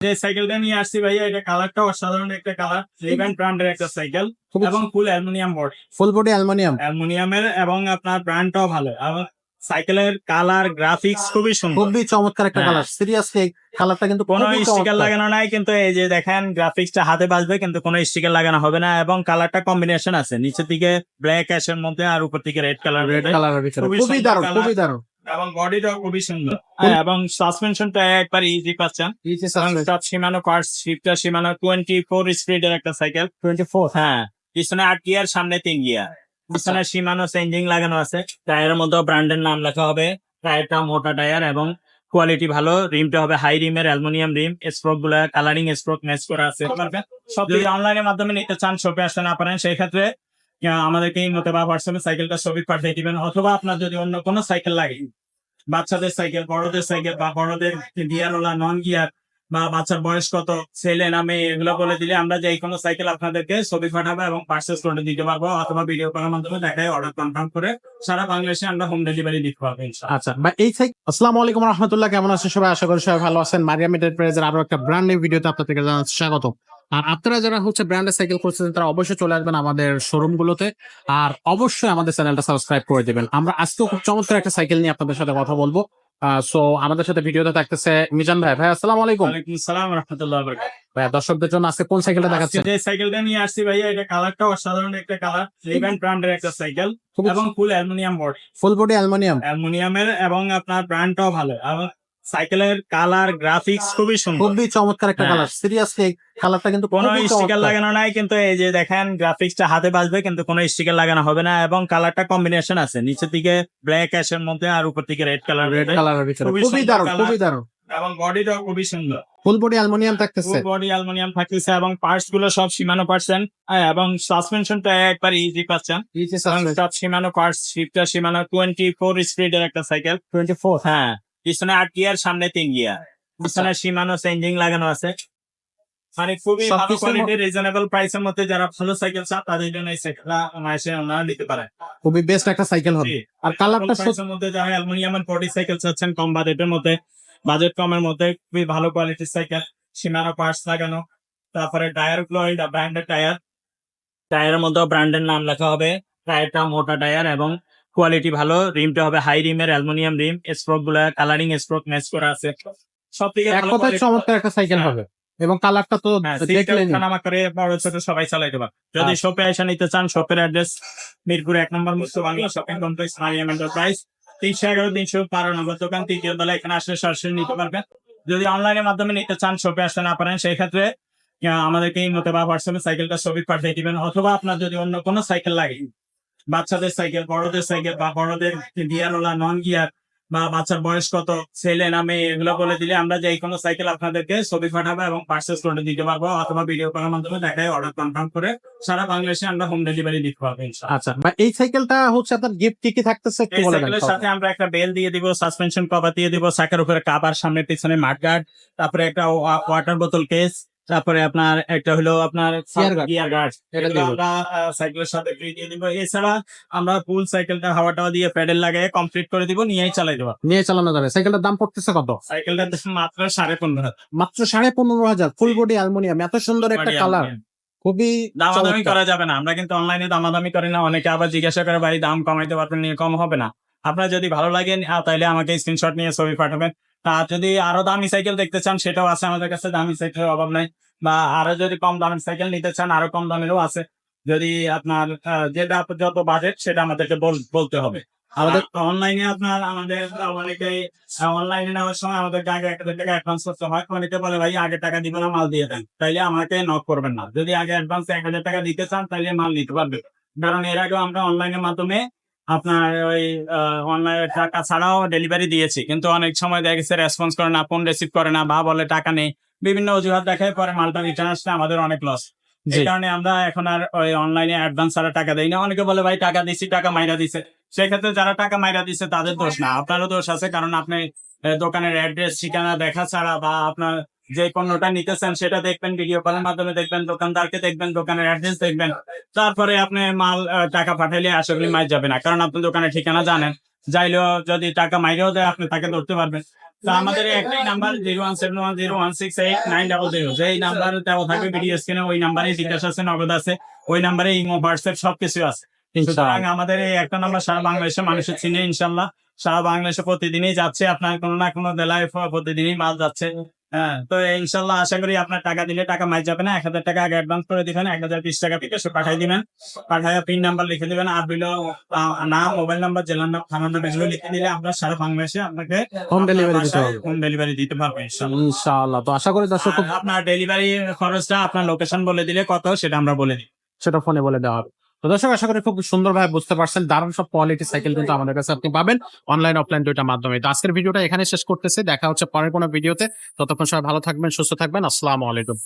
যে সাইকেলটা নিয়ে আসছি ভাইয়া এটা কালারটা অসাধারণ একটা কালার রিভেন ব্র্যান্ডের একটা সাইকেল এবং full aluminium body full body aluminium অ্যালুমিনিয়ামের এবং আপনার ব্র্যান্ডটাও ভালো। সাইকেলের কালার গ্রাফিক্স খুবই সুন্দর। খুবই চমৎকার একটা। কালার সিরিয়াসলি কালারটা কিন্তু কোনো স্টিকার লাগানো নাই কিন্তু এই যে দেখেন গ্রাফিক্সটা হাতে বাজবে কিন্তু কোনো স্টিকার লাগানো হবে না এবং কালারটা কম্বিনেশন আছে। নিচের দিকে ব্ল্যাক অ্যাশের মধ্যে আর উপর দিকে রেড কালার রেড খুবই খুবই দারুণ খুবই দারুণ। এবং বডিটাও খুবই সুন্দর। হ্যাঁ, এবং সাসপেনশনটা একবার ইজি পাচ্ছেন সব Shimano parts shifter Shimano twenty four স্পিডের একটা সাইকেল টোয়েন্টি ফোর হ্যাঁ পিছনে আট গিয়ার সামনে তিন গিয়ার পিছনে সীমানো চেঞ্জিং লাগানো আছে। টায়ারের মধ্যে ব্র্যান্ডের নাম লেখা হবে। টায়ারটা মোটা টায়ার এবং কোয়ালিটি ভালো। রিমটা হবে হাই রিমের অ্যালুমিনিয়াম রিম স্প্রোকগুলা কালারিং স্প্রোক ম্যাচ করা আছে। সব যদি অনলাইনের মাধ্যমে নিতে চান শপে আসতে না পারেন সেই ক্ষেত্রে আমাদেরকে এই মতো বা হোয়াটসঅ্যাপে সাইকেলটা ছবি পাঠিয়ে দিবেন? অথবা আপনার যদি অন্য কোনো সাইকেল লাগে, বাচ্চাদের সাইকেল বড়দের সাইকেল বা বড়দের গিয়ার ওলা নন গিয়ার বা বাচ্চার বয়স কত, ছেলে নামে এগুলো বলে দিলে আমরা যে কোনো সাইকেল আপনাদেরকে ছবি পাঠাবো এবং পার্সেস করে দিতে পারব অথবা ভিডিও করার মাধ্যমে দেখায় অর্ডার কনফার্ম করে সারা বাংলাদেশে আমরা হোম ডেলিভারি দিতে পারব আচ্ছা বা এই সাইকেল আসসালামু আলাইকুম রহমতুল্লাহ, কেমন আছেন সবাই? আশা করি সবাই ভালো আছেন। মারিয়াম এন্টারপ্রাইজের আরও একটা ব্র্যান্ড নিউ ভিডিওতে আপনাদেরকে জানাচ্ছি স্বাগত আর আপনারা যারা হচ্ছে ব্র্যান্ডের সাইকেল করছেন তারা অবশ্যই চলে আসবেন আমাদের শোরুম গুলোতে। আর অবশ্যই আমাদের চ্যানেলটা সাবস্ক্রাইব করে দিবেন। আমরা আজকেও খুব চমৎকার একটা সাইকেল নিয়ে আপনাদের সাথে কথা বলব। সো আমাদের সাথে ভিডিওতে থাকতেছে মিজান ভাই। ভাই আসসালামু আলাইকুম। ওয়ালাইকুম আসসালাম রহমতুল্লাহ ভাই দর্শকদের জন্য আজকে কোন সাইকেলটা দেখাচ্ছেন? যে সাইকেলটা নিয়ে আসছি ভাইয়া এটা কালারটা অসাধারণ একটা কালার রিভেন ব্র্যান্ডের একটা সাইকেল এবং full aluminium body full body aluminium অ্যালুমিনিয়ামের এবং আপনার ব্র্যান্ডটাও ভালো। এবং সাইকেলের কালার গ্রাফিক্স খুবই সুন্দর। খুবই চমৎকার একটা হ্যাঁ। কালার সিরিয়াসলি কালারটা কিন্তু কোনো স্টিকার লাগানো নাই কিন্তু এই যে দেখেন গ্রাফিক্সটা হাতে বাজবে কিন্তু কোনো স্টিকার লাগানো হবে না এবং কালারটা কম্বিনেশন আছে। নিচের দিকে ব্ল্যাক অ্যাশের মধ্যে আর উপর দিকে রেড কালার রেড কালারের ভিতরে। খুবই দারুণ খুবই দারুণ। এবং বডিটাও খুবই সুন্দর। ফুল বডি অ্যালুমিনিয়াম থাকতেছে। ফুল বডি অ্যালুমিনিয়াম থাকতেছে এবং পার্টসগুলো সব সীমানো পাচ্ছেন এবং সাসপেনশনটা একবার ইজি পাচ্ছেন। সব Shimano parts shifter Shimano twenty four স্পিডের একটা সাইকেল টোয়েন্টি ফোর হ্যাঁ। পিছনে আট গিয়ার সামনে তিন গিয়ার পিছনে সীমানো চেঞ্জিং লাগানো আছে। মানে খুবই ভালো কোয়ালিটি রিজনেবল প্রাইসের মধ্যে যারা ভালো সাইকেল চান তাদের জন্য এই সাইকেলটা এসে ওনারা নিতে পারে খুবই বেস্ট একটা সাইকেল হবে। আর কালারটা প্রাইসের মধ্যে যারা অ্যালুমিনিয়ামের বডি সাইকেল চাচ্ছেন কম বাজেটের মধ্যে বাজেট কমের মধ্যে খুবই ভালো কোয়ালিটির সাইকেল সীমানো পার্টস লাগানো তারপরে টায়ারগুলো ব্র্যান্ডের টায়ার টায়ারের মধ্যে ব্র্যান্ডের নাম লেখা হবে। টায়ারটা মোটা টায়ার এবং কোয়ালিটি ভালো রিমটা হবে হাই রিমের অ্যালুমিনিয়াম রিম স্প্রোকগুলা কালারিং স্প্রোক ম্যাচ করা আছে। সব থেকে এক কথায় চমৎকার একটা সাইকেল হবে। এবং কালারটা তো হ্যাঁ, দেখলেন নামা করে বড় ছোট সবাই চালাইতে পারে যদি আচ্ছা। শপে এসে নিতে চান শপের অ্যাড্রেস মিরপুর এক নম্বর Mukto Bangla shopping complex Mariam enterprise তিনশো এগারো তিনশো বারো নম্বর দোকান তৃতীয় তলা এখানে আসলে সরাসরি নিতে পারবেন। যদি অনলাইনের মাধ্যমে নিতে চান শপে আসতে না পারেন সেই ক্ষেত্রে আমাদেরকে এই মতো বা হোয়াটসঅ্যাপে সাইকেলটা ছবি পাঠিয়ে দিবেন। অথবা আপনার যদি অন্য কোনো সাইকেল লাগে বাচ্চাদের সাইকেল বড়দের সাইকেল বা বড়দের গিয়ার ওলা নন গিয়ার বা বাচ্চার বয়স কত ছেলে নামে এগুলো বলে দিলে আমরা যে কোনো সাইকেল আপনাদেরকে ছবি পাঠাবো এবং পার্সেস করে দিতে পারব অথবা ভিডিও করার মাধ্যমে দেখায় অর্ডার কনফার্ম করে সারা বাংলাদেশে আমরা হোম ডেলিভারি দিতে পারব আচ্ছা এই সাইকেলটা হচ্ছে আপনার গিফট কি কি থাকতেছে এই সাইকেলের সাথে আমরা একটা বেল দিয়ে দিব সাসপেনশন কভার দিয়ে দিব চাকার উপরে কাবার সামনে পিছনে মাঠগার্ড তারপরে একটা ওয়াটার বোতল কেস তারপরে আপনার একটা হলো আপনার গিয়ার গার্ড। আমরা সাইকেলের সাথে free দিয়ে দিব। এছাড়া আমরা ফুল সাইকেলটা হাওয়া টাওয়া দিয়ে প্যাডেল লাগিয়ে কমপ্লিট করে দিব নিয়েই চালাই দেবো। নিয়ে চালানো যাবে। সাইকেলটার দাম পড়তেছে কত? সাইকেলটার দাম মাত্র সাড়ে পনেরো হাজার। মাত্র সাড়ে পনেরো হাজার। ফুল বডি অ্যালুমিনিয়াম এত সুন্দর একটা কালার খুবই দামাদামি করা যাবে না। আমরা কিন্তু অনলাইনে দামাদামি করি না। অনেকে আবার জিজ্ঞাসা করে ভাই দাম কমাইতে পারবেন নিয়ে কম হবে না? আপনার যদি ভালো লাগে তাহলে আমাকে স্ক্রিনশট নিয়ে ছবি পাঠাবেন। আর যদি আরও দামি সাইকেল দেখতে চান, সেটাও আছে আমাদের কাছে, দামি সাইকেলের অভাব নাই। বা আরও যদি কম দামের সাইকেল নিতে চান, আরও কম দামেরও আছে। যদি আপনার যেটা যত বাজেট সেটা আমাদেরকে বলতে হবে। আমাদের অনলাইনে আপনার, আমাদের অনেকেই অনলাইনে নেওয়ার সময় আমাদের আগে এক হাজার টাকা অ্যাডভান্স করতে হয়। অনেকে বলে, ভাই, আগে টাকা দিবে না, মাল দিয়ে দেন। তাইলে আমাকে নক করবেন না। যদি আগে অ্যাডভান্স এক হাজার টাকা দিতে চান, তাইলে মাল নিতে পারবে। কারণ এর আগেও আমরা অনলাইনের মাধ্যমে আপনার ওই অনলাইনে টাকা ছাড়াও ডেলিভারি দিয়েছি। কিন্তু অনেক সময় দেখা গেছে রেসপন্স করে না ফোন রিসিভ করে না বা বলে টাকা নেই। বিভিন্ন অজুহাত দেখায় পরে মালটা রিটার্ন আসলে আমাদের অনেক লস এই কারণে আমরা এখন আর ওই অনলাইনে অ্যাডভান্স ছাড়া টাকা দেই না। অনেকে বলে ভাই টাকা দিছি টাকা মাইরা দিছে। সেক্ষেত্রে যারা টাকা মাইরা দিছে তাদের দোষ না। আপনারও দোষ আছে কারণ আপনি দোকানের অ্যাড্রেস ঠিকানা দেখা ছাড়া বা আপনার যে পণ্যটা নিতেছেন সেটা দেখবেন ভিডিও কলের মাধ্যমে দেখবেন দোকানদারকে দেখবেন দোকানের অ্যাড্রেস দেখবেন। তারপরে আপনি মাল টাকা পাঠাইলে আশা করি মাইর যাবে না কারণ আপনি দোকানের ঠিকানা জানেন। যাইলেও যদি টাকা মাইরেও দেয় আপনি তাকে ধরতে পারবেন। তো আমাদের একটাই number zero one seven one zero one six eight nine double zero যেই নাম্বার দেওয়া থাকবে ভিডিও স্ক্রিনে ওই নাম্বারে জিজ্ঞাসা আছে নগদ আছে। ওই নাম্বারে ইমো হোয়াটসঅ্যাপ সবকিছু আছে। সুতরাং আমাদের এই একটা নাম্বার সারা বাংলাদেশের মানুষের চিনে ইনশাল্লাহ সারা বাংলাদেশে প্রতিদিনই যাচ্ছে আপনার কোনো না কোনো জেলায় প্রতিদিনই মাল যাচ্ছে। হ্যাঁ তো ইনশাল্লাহ আশা করি আপনার টাকা দিলে টাকা মাই যাবে না। এক হাজার টাকা আগে অ্যাডভান্স করে দিবেন এক হাজার বিশ টাকা বিকাশে পাঠাই দিবেন। পাঠায় পিন নাম্বার লিখে দিবেন। আর আহ, নাম মোবাইল নাম্বার জেলার নাম থানার নাম এগুলো লিখে দিলে আমরা সারা বাংলাদেশে আপনাকে হোম ডেলিভারি দিতে হবে। হোম ডেলিভারি দিতে পারব ইনশাল্লাহ। তো আশা করি দর্শক আপনার ডেলিভারি খরচটা আপনার লোকেশন বলে দিলে কত সেটা আমরা বলে দিই। সেটা ফোনে বলে দেওয়া হবে। তো দর্শক, আশা করি খুব সুন্দরভাবে বুঝতে পারছেন দারুণ সব কোয়ালিটি সাইকেল কিন্তু আমাদের কাছে আপনি পাবেন অনলাইন অফলাইন দুইটা মাধ্যমে। তো আজকের ভিডিওটা এখানে শেষ করতেছে। দেখা হচ্ছে পরের কোনো ভিডিওতে। ততক্ষণ সবাই ভালো থাকবেন, সুস্থ থাকবেন। আসসালামু আলাইকুম।